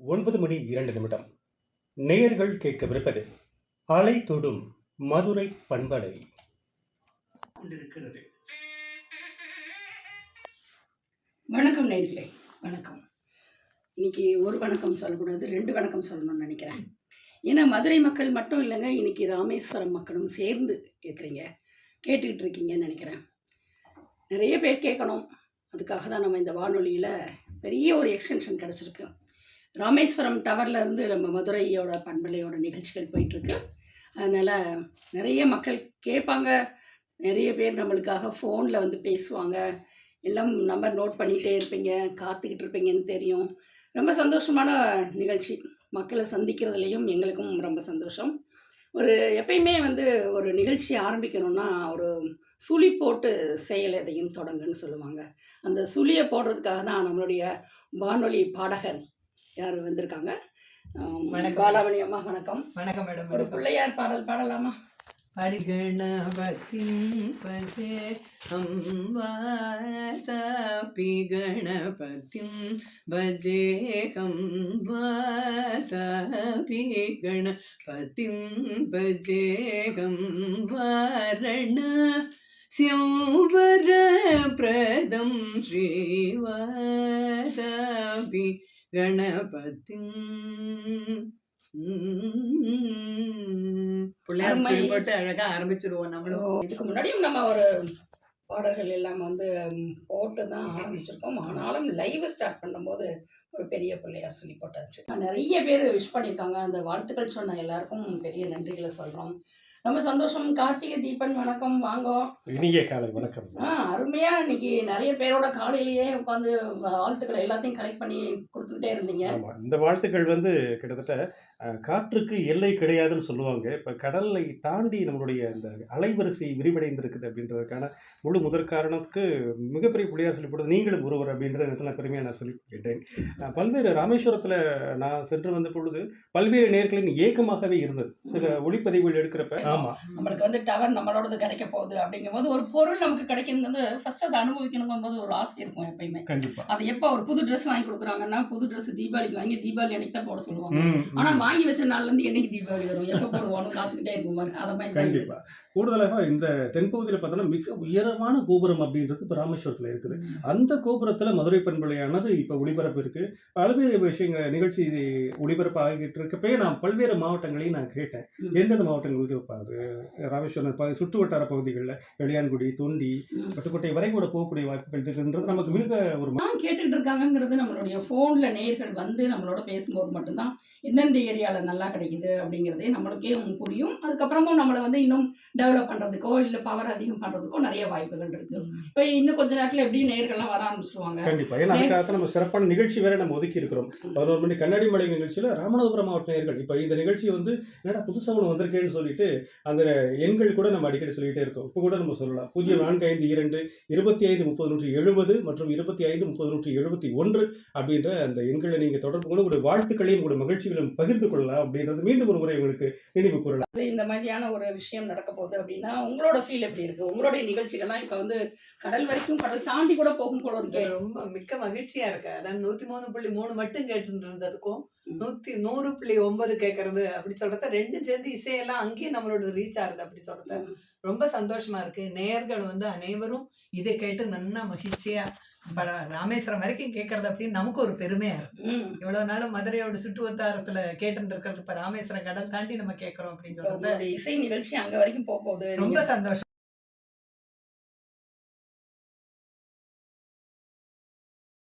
ஒன்பது மணி இரண்டு நிமிடம். நேயர்கள் கேட்கவிருப்பது அலை தொடும் மதுரை பண்பலை. கொண்டிருக்கிறது. வணக்கம் நேர்களே வணக்கம். இன்னைக்கு ஒரு வணக்கம் சொல்லக்கூடாது ரெண்டு வணக்கம் சொல்லணும்னு நினைக்கிறேன். ஏன்னா மதுரை மக்கள் மட்டும் இல்லைங்க இன்னைக்கு ராமேஸ்வரம் மக்களும் சேர்ந்து இருக்கிறீங்க கேட்டுக்கிட்டு இருக்கீங்கன்னு நினைக்கிறேன். நிறைய பேர் கேட்கணும். அதுக்காக தான் நம்ம இந்த வானொலியில் பெரிய ஒரு எக்ஸ்டென்ஷன் கிடச்சிருக்கு. ராமேஸ்வரம் டவரில் இருந்து நம்ம மதுரையோட பண்பலையோட நிகழ்ச்சிகள் போயிட்டுருக்கு. அதனால் நிறைய மக்கள் கேட்பாங்க. நிறைய பேர் நம்மளுக்காக ஃபோனில் வந்து பேசுவாங்க. எல்லாம் நம்பர் நோட் பண்ணிகிட்டே இருப்பீங்க. காத்துக்கிட்டு இருப்பீங்கன்னு தெரியும். ரொம்ப சந்தோஷமான நிகழ்ச்சி. மக்களை சந்திக்கிறதுலையும் எங்களுக்கும் ரொம்ப சந்தோஷம். ஒரு எப்பயுமே வந்து ஒரு நிகழ்ச்சி ஆரம்பிக்கணும்னா ஒரு சுழி போட்டு செயல் எதையும் தொடங்குன்னு சொல்லுவாங்க. அந்த சுழியை போடுறதுக்காக தான் நம்மளுடைய வானொலி பாடகர் யார் வந்திருக்காங்க வணக்கம். பாலாமணி அம்மா வணக்கம் வணக்கம் மேடம் ஒரு பிள்ளையார் பாடல் பாடலாமா படி கணபதி பஜே அம்பாதாபி கணபதிம் பஜேகம் வாதாபி கணபதிம் பஜேகம் வாரண ஸ்யௌவர பிரதம் ஸ்ரீவாதாபி கணபதிம் பிள்ளையார் போட்டு அழகா ஆரம்பிச்சிருவோம் நம்மளும். இதுக்கு முன்னாடியும் நம்ம ஒரு பாடல்கள் எல்லாம் வந்து போட்டு தான் ஆரம்பிச்சிருக்கோம். ஆனாலும் லைவ் ஸ்டார்ட் பண்ணும்போது ஒரு பெரிய பிள்ளையார் சொல்லி போட்டாச்சு. நிறைய பேர் விஷ் பண்ணியிருக்காங்க. அந்த வாழ்த்துக்கள் சொன்ன எல்லாருக்கும் பெரிய நன்றிகளை சொல்கிறோம் ரொம்ப சந்தோஷம். கார்த்திகை தீபன் வணக்கம். வாங்கோ. இனிய காலை வணக்கம். ஆ அருமையாக இன்னைக்கு நிறைய பேரோட காலையிலேயே உட்காந்து வாழ்த்துக்களை எல்லாத்தையும் கலெக்ட் பண்ணி கொடுத்துக்கிட்டே இருந்தீங்க. இந்த வாழ்த்துக்கள் வந்து கிட்டத்தட்ட காற்றுக்கு எல்லை கிடையாதுன்னு சொல்லுவாங்க. இப்போ கடலை தாண்டி நம்மளுடைய அந்த அலைவரிசை விரிவடைந்திருக்குது அப்படின்றதுக்கான முழு முதற் காரணத்துக்கு மிகப்பெரிய புள்ளியார் சொல்லி போடுறது நீங்களும் ஒருவர் அப்படின்ற இடத்துல பெருமையாக நான் சொல்லி கேட்டேன் பல்வேறு ராமேஸ்வரத்தில் நான் சென்று வந்த பொழுது பல்வேறு நேர்களின் ஏக்கமாகவே இருந்தது. சில ஒளிப்பதிவுகள் எடுக்கிறப்ப நம்மளுக்கு வந்து டவர் நம்மளோடது கிடைக்க போகுது அப்படிங்கும்போது ஒரு பொருள் நமக்கு கிடைக்குங்கிறது ஃபர்ஸ்ட் அதை அனுபவிக்கணுங்கும் போது ஒரு ஆசை இருக்கும் எப்பயுமே. அது எப்போ ஒரு புது ட்ரெஸ் வாங்கி கொடுக்குறாங்கன்னா புது ட்ரெஸ் தீபாவளிக்கு வாங்கி தீபாவளி அன்னைக்கு தான் போட சொல்லுவாங்க. ஆனா வாங்கி வச்ச நாள்ல இருந்து என்னைக்கு தீபாவளி வரும்? எப்போ போடுவோம்னு காத்துக்கிட்டே இருக்கும் பாருங்க அதை மாதிரி கூடுதலாக இந்த தென்பகுதியில் பார்த்தோன்னா மிக உயரமான கோபுரம் அப்படின்றது இப்போ ராமேஸ்வரத்தில் இருக்குது அந்த கோபுரத்தில் மதுரை பண்பலையானது இப்போ ஒளிபரப்பு இருக்கு பல்வேறு விஷயங்கள் நிகழ்ச்சி ஒளிபரப்பு ஆகிட்டு இருக்கப்பே நான் பல்வேறு மாவட்டங்களையும் நான் கேட்டேன். எந்தெந்த மாவட்டங்கள் ஒளிபரப்பாது ராமேஸ்வரம் சுற்று வட்டார பகுதிகளில் வெளியான்குடி தொண்டி. பட்டுக்கோட்டை வரை கூட போகக்கூடிய வாய்ப்புகள் இருக்குன்றது நமக்கு மிக ஒரு கேட்டுட்டு இருக்காங்கங்கிறது நம்மளுடைய ஃபோனில் நேர்கள் வந்து நம்மளோட பேசும்போது மட்டும்தான் எந்தெந்த ஏரியாவில் நல்லா கிடைக்குது அப்படிங்கிறதே நம்மளுக்கே புரியும் அதுக்கப்புறமும் நம்மளை வந்து இன்னும் டெவலப் பண்ணுறதுக்கோ இல்லை பவர் அதிகம் பண்ணுறதுக்கோ நிறைய வாய்ப்புகள் இருக்குது இப்போ இன்னும் கொஞ்ச நேரத்தில் எப்படியும் நேர்கள்லாம் வர ஆரம்பிச்சிருவாங்க. கண்டிப்பா. ஏன்னா அதுக்காக நம்ம சிறப்பான நிகழ்ச்சி வேற நம்ம ஒதுக்கி இருக்கிறோம். பதினோரு மணி கண்ணாடி மலை நிகழ்ச்சியில் ராமநாதபுரம் மாவட்ட நேர்கள். இப்போ இந்த நிகழ்ச்சி வந்து என்னடா புதுசாக ஒன்று வந்திருக்கேன்னு சொல்லிட்டு அந்த எண்கள் கூட நம்ம அடிக்கடி சொல்லிட்டே இருக்கோம். இப்போ கூட நம்ம சொல்லலாம். பூஜ்ஜியம் நான்கு ஐந்து இரண்டு இருபத்தி ஐந்து முப்பது நூற்றி எழுபது மற்றும் இருபத்தி ஐந்து முப்பது நூற்றி எழுபத்தி ஒன்று அப்படின்ற அந்த எண்களை நீங்கள் தொடர்பு கொண்டு உங்களுடைய வாழ்த்துக்களையும் உங்களுடைய மகிழ்ச்சிகளையும் பகிர்ந்து கொள்ளலாம் அப்படின்றது மீண்டும் ஒரு முறை உங்களுக்கு நினைவு கூறலாம். இந்த மாதிரியான ஒரு விஷயம் நடக்க போகுது அப்படின்னா உங்களோட ஃபீல் எப்படி இருக்கு? உங்களுடைய நிகழ்ச்சிகள்லாம் இப்போ வந்து கடல் வரைக்கும் கடல் தாண்டி கூட போகும் போல இருக்கே. ரொம்ப மிக்க மகிழ்ச்சியா இருக்கு அதான் நூத்தி மூணு புள்ளி மூணு மட்டும் கேட்டு இருந்ததுக்கும். நூத்தி நூறு புள்ளி ஒன்பது கேட்கறது அப்படி சொல்றத ரெண்டும் சேர்ந்து இசையெல்லாம் அங்கேயே நம்மளோட ரீச் ஆகுது அப்படி சொல்றத ரொம்ப சந்தோஷமா இருக்கு. நேயர்கள் வந்து அனைவரும் இதை கேட்டு நன்னா மகிழ்ச்சியா ராமேஸ்வரம் வரைக்கும் கேட்கறது அப்படின்னு நமக்கு ஒரு பெருமையா இவ்வளவு நாளும் மதுரையோட சுற்று வட்டாரத்துல கேட்டு இருக்கிறது இப்ப ராமேஸ்வரம் கடல் தாண்டி நம்ம கேட்கறோம் அப்படின்னு சொல்றது உங்களுடைய இசை நிகழ்ச்சி அங்க வரைக்கும் போக போகுது. ரொம்ப சந்தோஷம்.